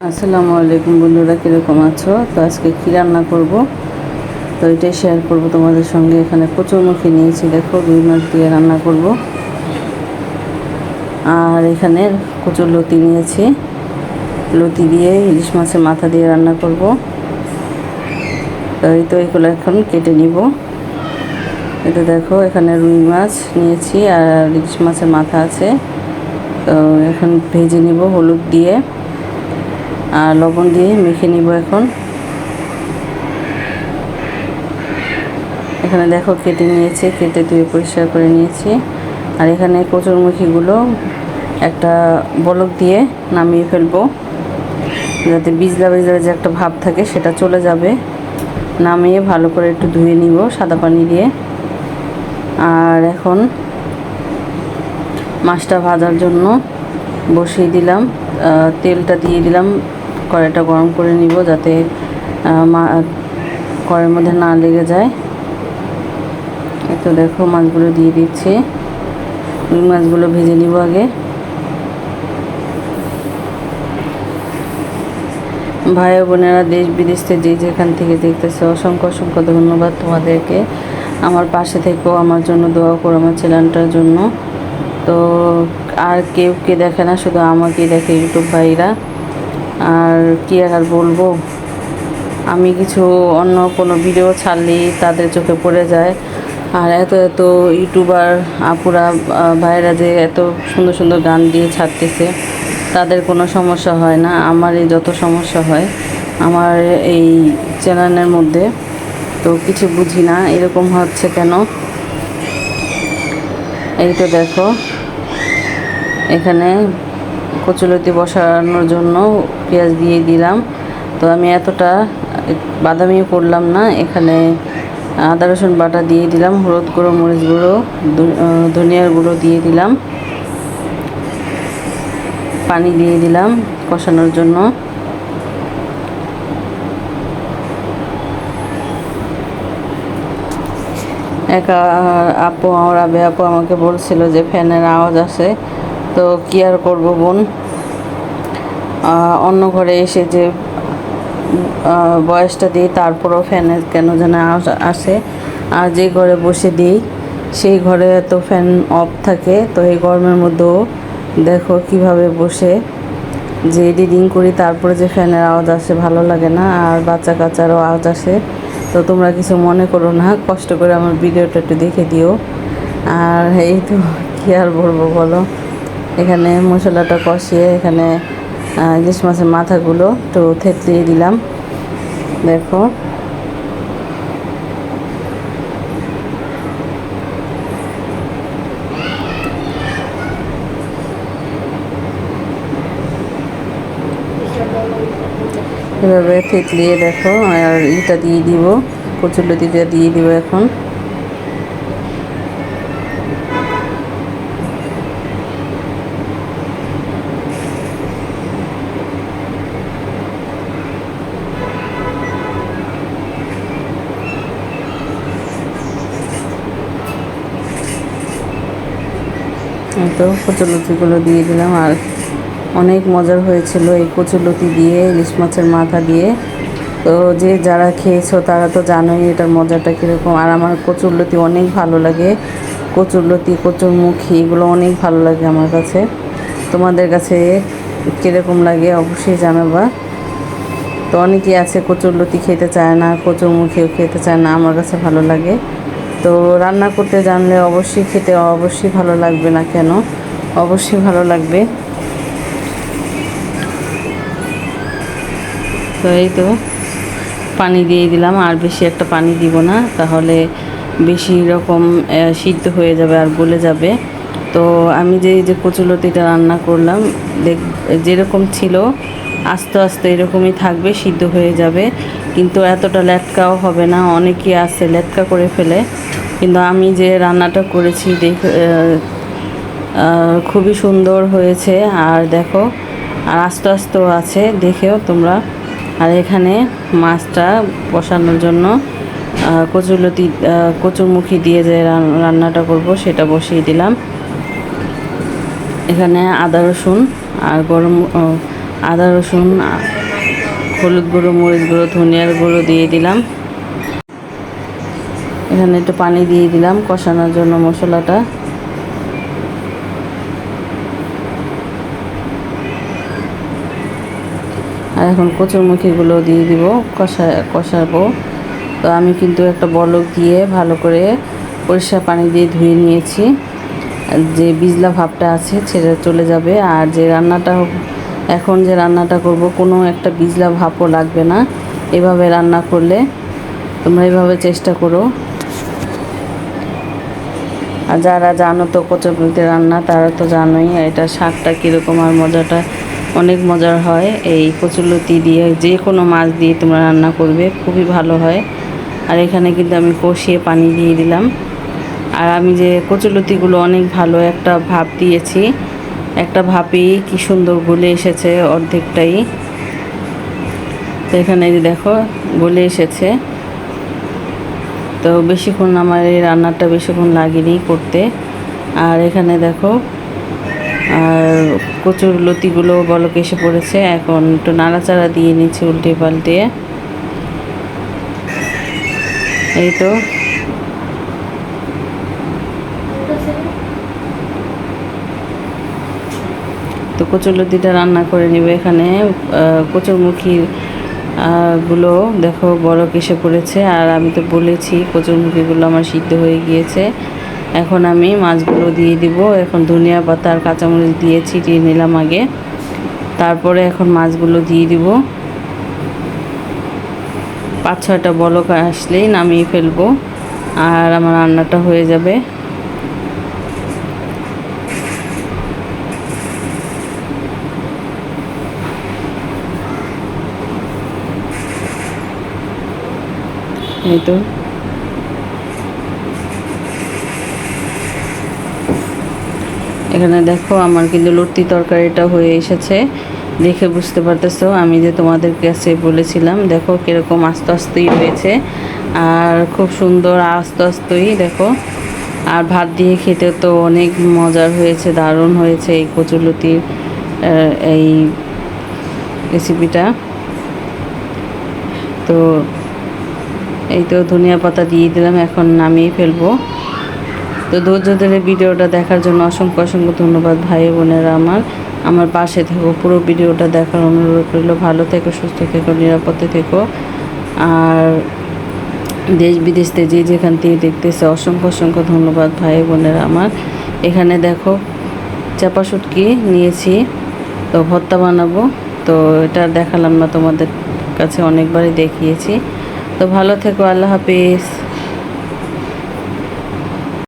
আসসালামু আলাইকুম বন্ধুরা, কীরকম আছো? তো আজকে কী রান্না করব? তো এটাই শেয়ার করব তোমাদের সঙ্গে। এখানে কচুরমুখী নিয়েছি, দেখো, রুই মাছ দিয়ে রান্না করব। আর এখানে কচুর লতি নিয়েছি। লতি দিয়ে ইলিশ মাছের মাথা দিয়ে রান্না করব। তো এই তো এগুলো এখন কেটে নিব। এটা দেখো, এখানে রুই মাছ নিয়েছি আর ইলিশ মাছের মাথা আছে। তো এখন ভেজে নিব হলুদ দিয়ে। আর লবণ দিয়ে মেখে নিব এখন। এখানে দেখো কেটে নিয়েছি, কেটে ধুয়ে পরিষ্কার করে নিয়েছি। আর এখানে কচুরমুখীগুলো একটা বলক দিয়ে নামিয়ে ফেলব, যাতে বিজলা বিজলা যে একটা ভাব থাকে সেটা চলে যাবে। নামিয়ে ভালো করে একটু ধুয়ে নিব সাদা পানি দিয়ে। আর এখন মাছটা ভাজার জন্য বসিয়ে দিলাম তেলটা দিয়ে দিলাম কড়াইটা গরম করে নিব যাতে কড়াইয়ের মধ্যে না লেগে যায়। তো দেখো মাছগুলো দিয়ে দিচ্ছি। রুই মাছগুলো ভেজে নিব আগে। ভাই বোনেরা দেশ বিদেশ যে যেখান থেকে দেখতেছে, অসংখ্য অসংখ্য ধন্যবাদ তোমাদেরকে। আমার পাশে থেকেও আমার জন্য দোয়া করো আমার চ্যানেলটার জন্য। তো আর কেউ কে দেখে না, শুধু আমাকেই দেখে ইউটিউব ভাইরা। আর কি আর বলব? আমি কিছু অন্য কোনো ভিডিও ছাড়লেই তাদের চোখে পড়ে যায়। আর এত এত ইউটিউবার আপুরা ভাইরা যে এত সুন্দর সুন্দর গান দিয়ে ছাড়তেছে, তাদের কোনো সমস্যা হয় না। আমারই যত সমস্যা হয়, আমার এই চ্যানেলের মধ্যে। তো কিছু বুঝি না, এরকম হচ্ছে কেন? এই তো দেখো, এখানে কচুলতি বসানোর জন্য পেঁয়াজ দিয়ে দিলাম। তো আমি এতটা বাদামিও করলাম না। এখানে আদা, রসুন বাটা দিয়ে দিলাম, হলুদ গুঁড়ো, মরিচ গুঁড়ো ধনিয়ার গুঁড়ো দিয়ে দিলাম। পানি দিয়ে দিলাম কষানোর জন্য। একা আপু, আমার আবে আপু আমাকে বলছিল যে ফ্যানের আওয়াজ আসে। তো কি আর করব বোন? অন্য ঘরে এসে যে বয়সটা দিই, তারপরেও ফ্যানের কেন যেন আসে আর যে ঘরে বসে দিই, সেই ঘরে তো ফ্যান অফ থাকে, তো এই গরমের মধ্যেও দেখো কীভাবে বসে। যে এডিটিং করি, তারপরে যে ফ্যানের আওয়াজ আসে, ভালো লাগে না। আর বাচ্চা কাচ্চারও আওয়াজ আসে। তো তোমরা কিছু মনে করো না, কষ্ট করে আমার ভিডিওটা একটু দেখে দিও। আর এই তো, কী আর বলব বলো? এখানে মশলাটা কষিয়ে এখানে ইলিশ মাছের মাথাগুলো একটু থেতলিয়ে দিলাম। দেখো। এভাবে থেতলিয়ে দেখো, আর ইটা দিয়ে দিব কচুরলতিটা দিয়ে দিব এখন। এই তো কচুরলতিগুলো দিয়ে দিলাম আর অনেক মজার হয়েছিল এই কচুরলতি দিয়ে, ইলিশ মাছের মাথা দিয়ে। তো যে যারা খেয়েছো তারা তো জানোই এটার মজাটা কীরকম। আর আমার কচুরলতি অনেক ভালো লাগে। কচুরলতি, কচুরমুখী এগুলো অনেক ভালো লাগে আমার কাছে। তোমাদের কাছে কীরকম লাগে অবশ্যই জানাবা। তো অনেকেই আছে কচুরলতি খেতে চায় না, কচুরমুখীও খেতে চায় না, আমার কাছে ভালো লাগে। তো রান্না করতে জানলে অবশ্যই খেতে অবশ্যই ভালো লাগবে না কেন? অবশ্যই ভালো লাগবে। তো এই তো পানি দিয়ে দিলাম, আর বেশি একটা পানি দিব না, তাহলে বেশি রকম সিদ্ধ হয়ে যাবে আর গলে যাবে। তো আমি যে যে কচুলতিটা রান্না করলাম, দেখ, যেরকম ছিল আস্তে আস্তে এরকমই থাকবে সিদ্ধ হয়ে যাবে। কিন্তু এতটা লেটকাও হবে না অনেকেই আছে লেটকা করে ফেলে। কিন্তু আমি যে রান্নাটা করেছি দেখ খুবই সুন্দর হয়েছে। আর দেখো আর আস্তে আস্তেও আছে দেখেও তোমরা। আর এখানে মাছটা বসানোর জন্য আহ, কচুরলতি কচুরমুখী দিয়ে যে রান্নাটা করব সেটা বসিয়ে দিলাম। এখানে আদা রসুন আর গরম আদা, রসুন হলুদ গুঁড়ো, মরিচ গুঁড়ো, ধনিয়ার গুঁড়ো দিয়ে দিলাম। এখানে একটু পানি দিয়ে দিলাম কষানোর জন্য মশলাটা। আর এখন কচুরমুখিগুলো দিয়ে দিব, কষা, কষাবো। তো আমি কিন্তু একটা বলক দিয়ে ভালো করে পরিষ্কার পানি দিয়ে ধুয়ে নিয়েছি। যে বিজলা ভাবটা আছে ছেড়ে চলে যাবে। আর যে রান্নাটা এখন যে রান্নাটা করব, কোনো একটা বিজলা ভাপও লাগবে না। এভাবে রান্না করলে তোমরা এভাবে চেষ্টা করো। আর যারা জানো তো কচুরমুখিতে রান্না, তারা তো জানোই এটা শাকটা কীরকম আর মজাটা অনেক মজার হয়। এই কচুলতি দিয়ে যে কোনো মাছ দিয়ে তোমরা রান্না করবে, খুবই ভালো হয়। আর এখানে কিন্তু আমি কষিয়ে পানি দিয়ে দিলাম। আর আমি যে কচুলতিগুলো অনেক ভালো একটা ভাব দিয়েছি একটা ভাপই কি সুন্দর গলে এসেছে অর্ধেকটাই। তো এখানে যে দেখো, গলে এসেছে। তো বেশিক্ষণ আমার এই রান্নাটা বেশিক্ষণ লাগেনি করতে। আর এখানে দেখো, আর কচুর লতিগুলো বলক এসে পড়েছে। এখন একটু নাড়াচাড়া দিয়ে নিচ্ছি উল্টে পাল্টে। এই তো কচুরলতিটা রান্না করে নিবে এখানে। আহ, কচুরমুখী গুলো দেখো বড় এসে পড়েছে। আর আমি তো বলেছি কচুরমুখীগুলো আমার সিদ্ধ হয়ে গিয়েছে। এখন আমি মাছগুলো দিয়ে দিব। এখন ধনিয়া পাতা আর কাঁচামরিচ দিয়ে ছিটিয়ে নিলাম আগে। তারপরে এখন মাছগুলো দিয়ে দিব। পাঁচ ছয়টা বলক আসলেই নামিয়ে ফেলব। আর আমার রান্নাটা হয়ে যাবে। এই তো। এখানে দেখো আমার কিন্তু লুটি তরকারিটা হয়ে এসেছে। দেখে বুঝতে পারতেছো, আমি যে তোমাদের কাছে বলেছিলাম, দেখো কীরকম আস্তে আস্তেই হয়েছে। আর খুব সুন্দর আস্তে আস্তেই, দেখো। আর ভাত দিয়ে খেতে তো অনেক মজার হয়েছে, দারুণ হয়েছে এই কচুলতির এই রেসিপিটা তো এই তো ধনিয়া পাতা দিয়ে দিলাম, এখন নামিয়ে ফেলব। তো ধৈর্য ধরে ভিডিওটা দেখার জন্য অসংখ্য অসংখ্য ধন্যবাদ ভাই বোনেরা আমার। আমার পাশে থেকো, পুরো ভিডিওটা দেখার অনুরোধ রইল। ভালো থেকো, সুস্থ থেকো, নিরাপদে থেকো। আর দেশ বিদেশ থেকে যে যেখান থেকে দেখতেছে, অসংখ্য অসংখ্য ধন্যবাদ ভাই বোনেরা আমার। এখানে দেখো, চাপা শুটকি নিয়েছি, তো ভর্তা বানাবো। তো এটা দেখালাম না, তোমাদের কাছে অনেকবারই দেখিয়েছি। তো ভালো থেকো আল্লাহ হাফিজ।